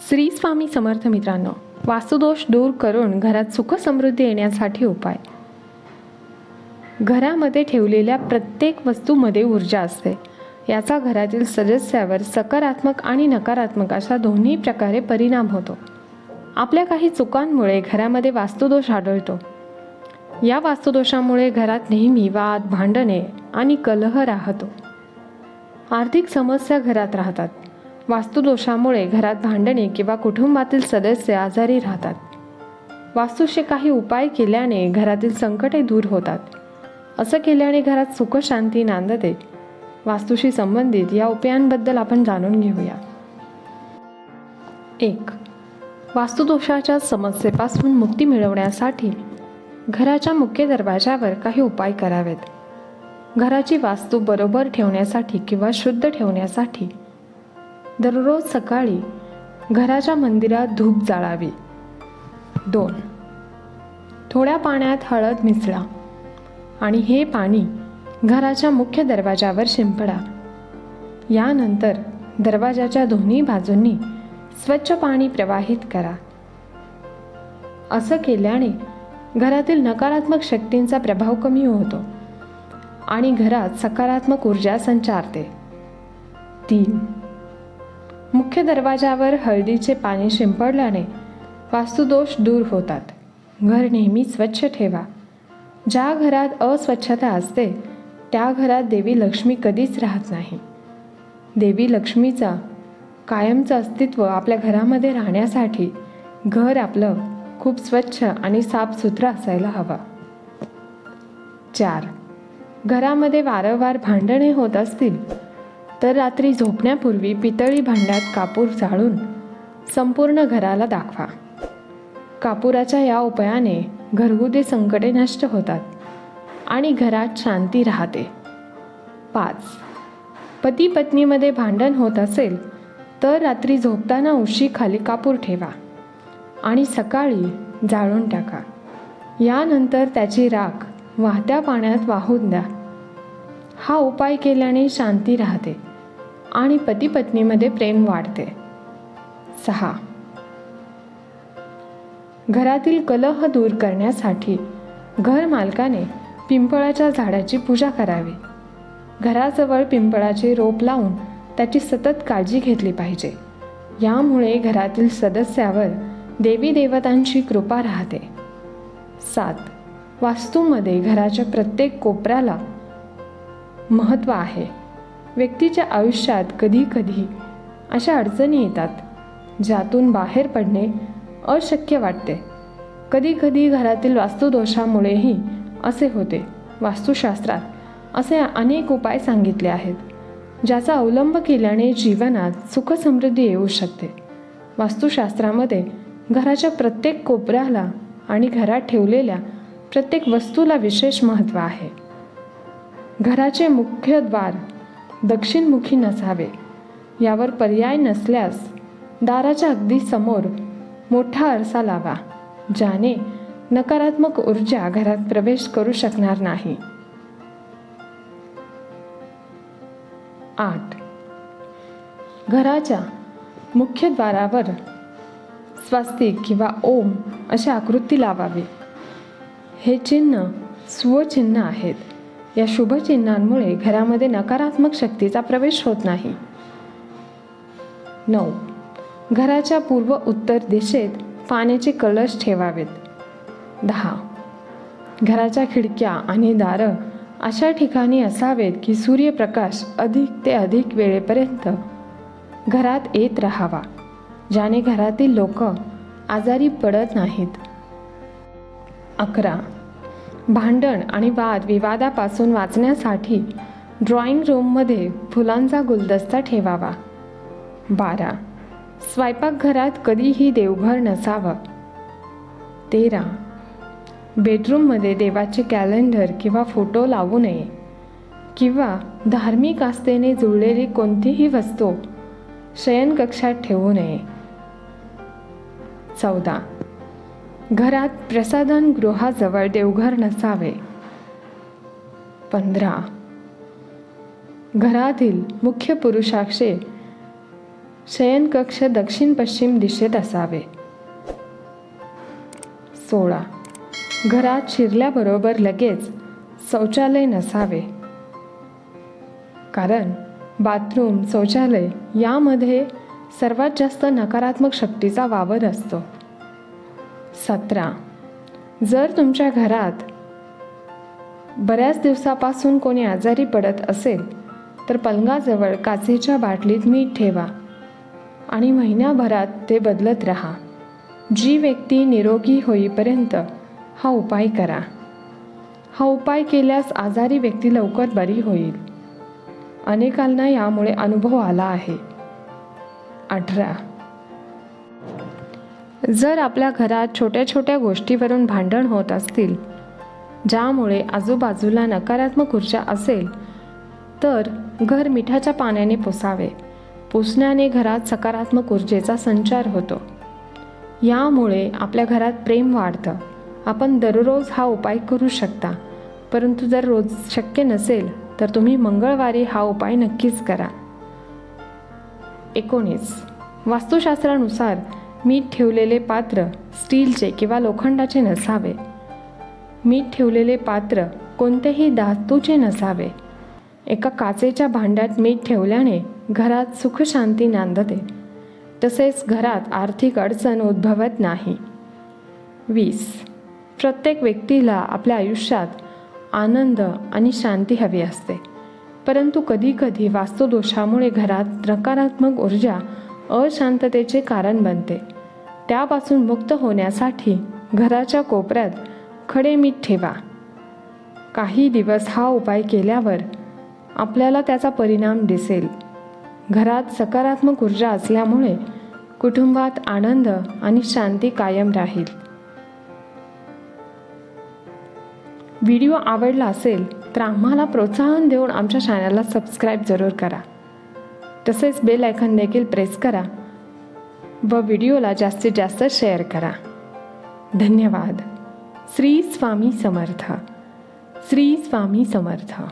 श्री स्वामी समर्थ मित्रांनो वास्तुदोष दूर करून घरात सुख समृद्धी येण्यासाठी उपाय. घरामध्ये ठेवलेल्या प्रत्येक वस्तूमध्ये ऊर्जा असते. याचा घरातील सदस्यावर सकारात्मक आणि नकारात्मक अशा दोन्ही प्रकारे परिणाम होतो. आपल्या काही चुकांमुळे घरामध्ये वास्तुदोष आढळतो. या वास्तुदोषामुळे घरात नेहमी वाद भांडणे आणि कलह राहतो. आर्थिक समस्या घरात राहतात. वास्तुदोषामुळे घरात भांडणे किंवा कुटुंबातील सदस्य आजारी राहतात. वास्तूचे काही उपाय केल्याने घरातील संकटे दूर होतात. असं केल्याने घरात सुखशांती नांदते. वास्तूशी संबंधित या उपायांबद्दल आपण जाणून घेऊया. एक वास्तुदोषाच्या समस्येपासून मुक्ती मिळवण्यासाठी घराच्या मुख्य दरवाजावर काही उपाय करावेत. घराची वास्तू बरोबर ठेवण्यासाठी किंवा शुद्ध ठेवण्यासाठी दररोज सकाळी घराच्या मंदिरात धूप जाळावी. दोन थोड्या पाण्यात हळद मिसळा आणि हे पाणी घराच्या मुख्य दरवाजावर शिंपडा. यानंतर दरवाजाच्या दोन्ही बाजूंनी स्वच्छ पाणी प्रवाहित करा. असं केल्याने घरातील नकारात्मक शक्तींचा प्रभाव कमी होतो आणि घरात सकारात्मक ऊर्जा संचारते. तीन मुख्य दरवाजावर हळदीचे पाणी शिंपडल्याने वास्तुदोष दूर होतात. घर नेहमी स्वच्छ ठेवा. ज्या घरात अस्वच्छता असते त्या घरात देवी लक्ष्मी कधीच राहत नाही. देवी लक्ष्मीचा कायमचं अस्तित्व आपल्या घरामध्ये राहण्यासाठी घर आपलं खूप स्वच्छ आणि साफसुथरं असायला हवं. चार. घरामध्ये वारंवार भांडणे होत असतील तर रात्री झोपण्यापूर्वी पितळी भांड्यात कापूर जाळून संपूर्ण घराला दाखवा. कापुराच्या या उपायाने घरगुती संकटे नष्ट होतात आणि घरात शांती राहते. पाच. पती पत्नीमध्ये भांडण होत असेल तर रात्री झोपताना उशी खाली कापूर ठेवा आणि सकाळी जाळून टाका. यानंतर त्याची राख वाहत्या पाण्यात वाहून द्या. हा उपाय केल्याने शांती राहते. आणि पती पत्नीमध्ये प्रेम वाढते. सहा. घरातील कलह दूर करण्यासाठी घर मालकाने पिंपळाच्या झाडाची पूजा करावी. घराजवळ पिंपळाचे रोप लावून त्याची सतत काळजी घेतली पाहिजे. यामुळे घरातील सदस्यावर देवी देवतांची कृपा राहते. सात. वास्तूमध्ये घराच्या प्रत्येक कोपऱ्याला महत्त्व आहे. व्यक्तीच्या आयुष्यात कधी कधी अशा अडचणी येतात ज्यातून बाहेर पडणे अशक्य वाटते. कधी कधी घरातील वास्तुदोषामुळेही असे होते. वास्तुशास्त्रात असे अनेक उपाय सांगितले आहेत ज्याचा अवलंब केल्याने जीवनात सुखसमृद्धी येऊ शकते. वास्तुशास्त्रामध्ये घराच्या प्रत्येक कोपऱ्याला आणि घरात ठेवलेल्या प्रत्येक वस्तूला विशेष महत्त्व आहे. घराचे मुख्य द्वार दक्षिणमुखी नसावे. यावर पर्याय नसल्यास दाराच्या अगदी समोर मोठा आरसा लावा ज्याने नकारात्मक ऊर्जा घरात प्रवेश करू शकणार नाही. आठ. घराच्या मुख्य द्वारावर स्वास्तिक किंवा ओम अशी आकृती लावावी. हे चिन्ह स्वचिन्ह आहेत. या शुभचिन्हांमुळे घरामध्ये नकारात्मक शक्तीचा प्रवेश होत नाही. नऊ. घराच्या पूर्व उत्तर दिशेत पाण्याचे कलश ठेवावेत. दहा. घराच्या खिडक्या आणि दारं अशा ठिकाणी असावेत की सूर्यप्रकाश अधिक ते अधिक वेळेपर्यंत घरात येत राहावा ज्याने घरातील लोक आजारी पडत नाहीत. अकरा. भांडण आणि वाद विवादापासून वाचण्यासाठी ड्रॉइंग रूममध्ये फुलांचा गुलदस्ता ठेवावा. बारा. स्वयंपाकघरात कधीही देवघर नसावं. तेरा. बेडरूममध्ये देवाचे कॅलेंडर किंवा फोटो लावू नये किंवा धार्मिक आस्थेने जुळलेली कोणतीही वस्तू शयनकक्षात ठेवू नये. चौदा. घरात प्रसाधन गृहाजवळ देवघर नसावे. पंधरा. घरातील मुख्य पुरुषाक्षे शयनकक्ष दक्षिण पश्चिम दिशेत असावे. सोळा. घरात शिरल्याबरोबर लगेच शौचालय नसावे. कारण बाथरूम शौचालय यामध्ये सर्वात जास्त नकारात्मक शक्तीचा वावर असतो. सतरा. जर तुमच्या घरात बऱ्याच दिवसापासून कोणी आजारी पडत असेल तर पलंगाजवळ काचेच्या बाटलीत मीठ ठेवा आणि महिन्याभरात ते बदलत राहा. जी व्यक्ती निरोगी होईपर्यंत हा उपाय करा. हा उपाय केल्यास आजारी व्यक्ती लवकर बरी होईल. अनेकांना यामुळे अनुभव आला आहे. अठरा. जर आपल्या घरात छोट्या छोट्या गोष्टीवरून भांडण होत असतील ज्यामुळे आजूबाजूला नकारात्मक ऊर्जा असेल तर घर मिठाच्या पाण्याने पुसावे. पुसण्याने घरात सकारात्मक ऊर्जेचा संचार होतो. यामुळे आपल्या घरात प्रेम वाढतं. आपण दररोज हा उपाय करू शकता. परंतु जर रोज शक्य नसेल तर तुम्ही मंगळवारी हा उपाय नक्कीच करा. एकोणीस. वास्तुशास्त्रानुसार मीठ ठेवलेले पात्र स्टीलचे किंवा लोखंडाचे नसावे. मीठ ठेवलेले पात्र कोणतेही धातूचे नसावे. एका काचेच्या भांड्यात मीठ ठेवल्याने घरात सुखशांती नांदते. तसेच घरात आर्थिक अडचण उद्भवत नाही. वीस. प्रत्येक व्यक्तीला आपल्या आयुष्यात आनंद आणि शांती हवी असते. परंतु कधीकधी वास्तुदोषामुळे घरात नकारात्मक ऊर्जा अशांततेचे कारण बनते. त्यापासून मुक्त होण्यासाठी घराच्या कोपऱ्यात खडे मीठ ठेवा. काही दिवस हा उपाय केल्यावर आपल्याला त्याचा परिणाम दिसेल. घरात सकारात्मक ऊर्जा असल्यामुळे कुटुंबात आनंद आणि शांती कायम राहील. व्हिडिओ आवडला असेल तर आम्हाला प्रोत्साहन देऊन आमच्या चॅनलला सबस्क्राईब जरूर करा. तसेच बेल आयकन देखील प्रेस करा. व व्हिडिओला जास्तीत जास्त शेअर करा. धन्यवाद. श्री स्वामी समर्थ. श्री स्वामी समर्थ.